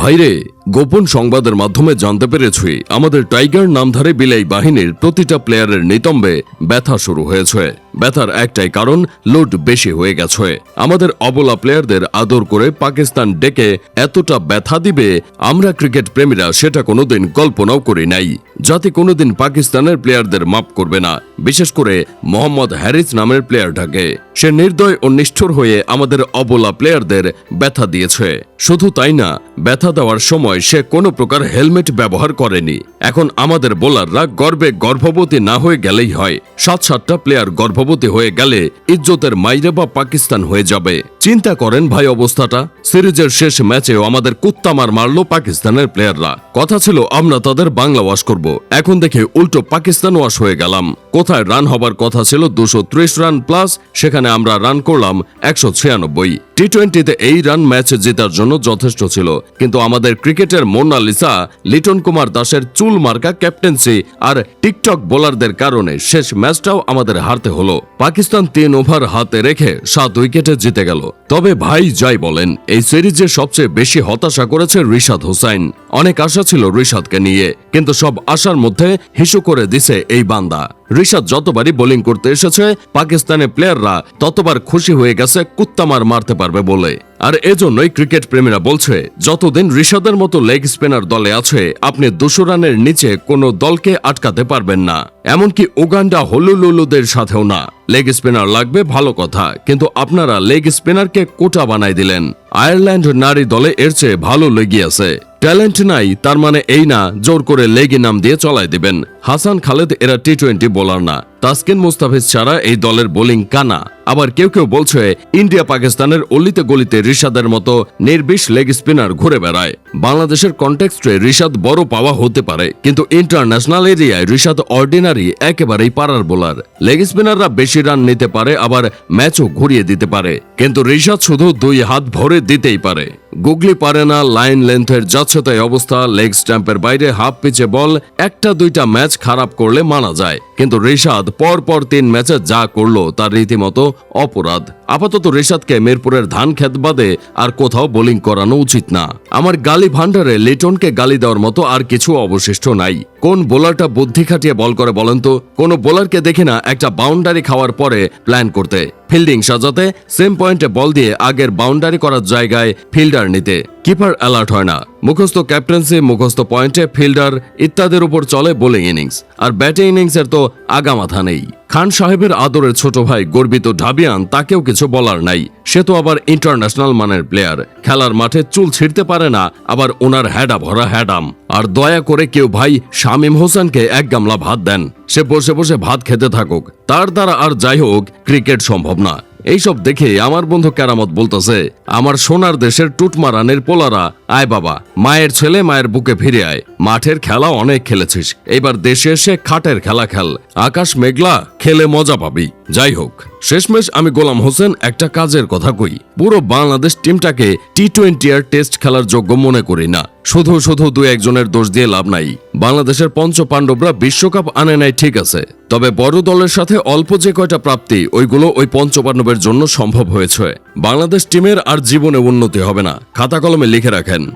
ভাইরে, গোপন সংবাদের মাধ্যমে জানতে পেরেছি, আমাদের টাইগার নামধারে বিলাই বাহিনীর প্রতিটা প্লেয়ারের নিতম্বে ব্যথা শুরু হয়েছে। ব্যথার একটাই কারণ, লোড বেশি হয়ে গেছে। আমাদের অবলা প্লেয়ারদের আদর করে পাকিস্তান ডেকে এতটা ব্যথা দিবে, আমরা ক্রিকেট প্রেমীরা সেটা কোনোদিন কল্পনাও করি নাই। যাতে কোনোদিন পাকিস্তানের প্লেয়ারদের মাপ করবে না। বিশেষ করে মোহাম্মদ হ্যারিস নামের প্লেয়ারটাকে সে নির্দয় ও নিষ্ঠুর হয়ে আমাদের অবলা প্লেয়ারদের ব্যথা দিয়েছে। শুধু তাই না, ব্যথা দেওয়ার সময় সে কোনো প্রকার হেলমেট ব্যবহার করেনি। এখন আমাদের বোলাররা গর্বে গর্ভবতী না হয়ে গেলেই হয়। সাত সাতটা প্লেয়ার গর্ভবতী হয়ে গেলে ইজ্জতের মাইরে বা পাকিস্তান হয়ে যাবে। চিন্তা করেন ভাই অবস্থাটা? সিরিজের শেষ ম্যাচেও আমাদের কুত্তামার মারল পাকিস্তানের প্লেয়াররা কথা ছিল, আমরা তাদের বাংলা ওয়াশ করব। এখন দেখে উল্টো পাকিস্তান ওয়াশ হয়ে গেলাম। কোথায় রান হবার কথা ছিল দুশো রান প্লাস সেখানে আমরা রান করলাম একশো ছিয়ানব্বই। টি টোয়েন্টিতে এই রান ম্যাচ জেতার জন্য যথেষ্ট ছিল, কিন্তু আমাদের ক্রিকেটের মোনালিসা লিটন কুমার দাসের চুল মার্কা ক্যাপ্টেন্সি আর টিকটক বোলারদের কারণে শেষ ম্যাচটাও আমাদের হারতে হলো। পাকিস্তান তিন ওভার হাতে রেখে সাত উইকেটে জিতে গেল। তবে ভাই যাই বলেন, এই সিরিজে সবচেয়ে বেশি হতাশা করেছে রিশাদ হোসাইন। অনেক আশা ছিল রিশাদকে নিয়ে, কিন্তু সব আশার মধ্যে হিসু করে দিছে এই বান্দা। রিশাদ যতবারই বোলিং করতে এসেছে, পাকিস্তানের প্লেয়াররা ততবার খুশি হয়ে গেছে, কুত্তামার মারতে পারবে বলে। আর এজন্যই ক্রিকেট প্রেমীরা বলছে, যতদিন রিশাদের মতো লেগ স্পিনার দলে আছে, আপনি দুশো রানের নিচে কোনো দলকে আটকাতে পারবেন না। এমনকি উগান্ডা হলুলুলুদের সাথেও না। লেগ স্পিনার লাগবে ভালো কথা, কিন্তু আপনারা লেগ স্পিনারকে কোটা বানাই দিলেন। আয়ারল্যান্ড নারী দলে এর চেয়ে ভালো লেগে আছে। ট্যালেন্ট নাই, তার মানে এই না, জোর করে লেগি নাম দিয়ে চলাই দিবেন। হাসান খালেদ এরা টি টোয়েন্টি বোলার না। তাসকিন মুস্তাফিজ ছাড়া এই দলের বোলিং কানা। আবার কেউ কেউ বলছে, ইন্ডিয়া পাকিস্তানের অলিতে গলিতে রিশাদের মতো নির্বিষ লেগ স্পিনার ঘুরে বেড়ায়। বাংলাদেশের কন্টেক্সটে রিশাদ বড় পাওয়া হতে পারে, কিন্তু ইন্টারন্যাশনাল এরিয়ায় রিশাদ অর্ডিনারি একেবারেই পারার বোলার। লেগ স্পিনাররা বেশি রান নিতে পারে, আবার ম্যাচও ঘুরিয়ে দিতে পারে। কিন্তু রিশাদ শুধু দুই হাত ভরে দিতেই পারে। গুগলি পারে না, লাইন লেন্থের যাচ্ছতাই অবস্থা, লেগ স্ট্যাম্পের বাইরে হাফ পিচে বল, একটা দুইটা ম্যাচ খারাপ করলে মানা যায়। কিন্তু রিশাদ পর পর তিন ম্যাচে যা করল তার রীতিমতো অপরাধ। আপাতত রেশাদকে মিরপুরের ধান খেত বাদে আর কোথাও বোলিং করানো উচিত না। আমার গালি ভান্ডারে লিটনকে গালি দেওয়ার মতো আর কিছু অবশিষ্ট নাই। কোন বোলারটা বুদ্ধি খাটিয়ে বল করে বলেন তো? কোন বোলারকে দেখে না একটা বাউন্ডারি খাওয়ার পরে প্ল্যান করতে। ফিল্ডিং সাজাতে, সেম পয়েন্টে বল দিয়ে আগের বাউন্ডারি করার জায়গায় ফিল্ডার নিতে। কিপার অ্যালার্ট হয় না। মুখস্থ ক্যাপ্টেন্সি, মুখস্থ পয়েন্টে ফিল্ডার ইত্যাদির উপর চলে বোলিং ইনিংস। আর ব্যাটিং ইনিংসের তো আগামাথা নেই। খান সাহেবের আদরের ছোট ভাই গর্বিত ঢাবিয়ান তাকেও কিছু বলার নাই। সে তো আবার ইন্টারন্যাশনাল মানের প্লেয়ার খেলার মাঠে চুল ছিঁড়তে পারে না, আবার ওনার হ্যাডা ভরা হ্যাডাম। আর দয়া করে কেউ ভাই শামীম হোসেনকে এক গামলা ভাত দেন। সে বসে বসে ভাত খেতে থাকুক। তার দ্বারা আর যাই হোক ক্রিকেট সম্ভব না। এইসব দেখে আমার বন্ধু কেরামত বলতেছে, আমার সোনার দেশের টুটমারানের পোলারা, আয় বাবা, মায়ের ছেলে মায়ের বুকে ফিরে আয়। মাঠের খেলা অনেক খেলেছিস। এবার দেশে এসে খাটের খেলা খেল। আকাশ মেঘলা খেলে মজা পাবি। যাই হোক, শেষমেশ আমি গোলাম হোসেন একটা কাজের কথা কই। পুরো বাংলাদেশ টিমটাকে টি টোয়েন্টি আর টেস্ট খেলার যোগ্য মনে করি না। শুধু শুধু দু একজনের দোষ দিয়ে লাভ নাই। বাংলাদেশের পঞ্চ পাণ্ডবরা বিশ্বকাপ আনে নাই ঠিক আছে। তবে বড় দলের সাথে অল্প যে কয়টা প্রাপ্তি, ওইগুলো ওই পঞ্চ পাণ্ডবের জন্য সম্ভব হয়েছে। বাংলাদেশ টিমের আর জীবনে উন্নতি হবে না। খাতা কলমে লিখে রাখেন।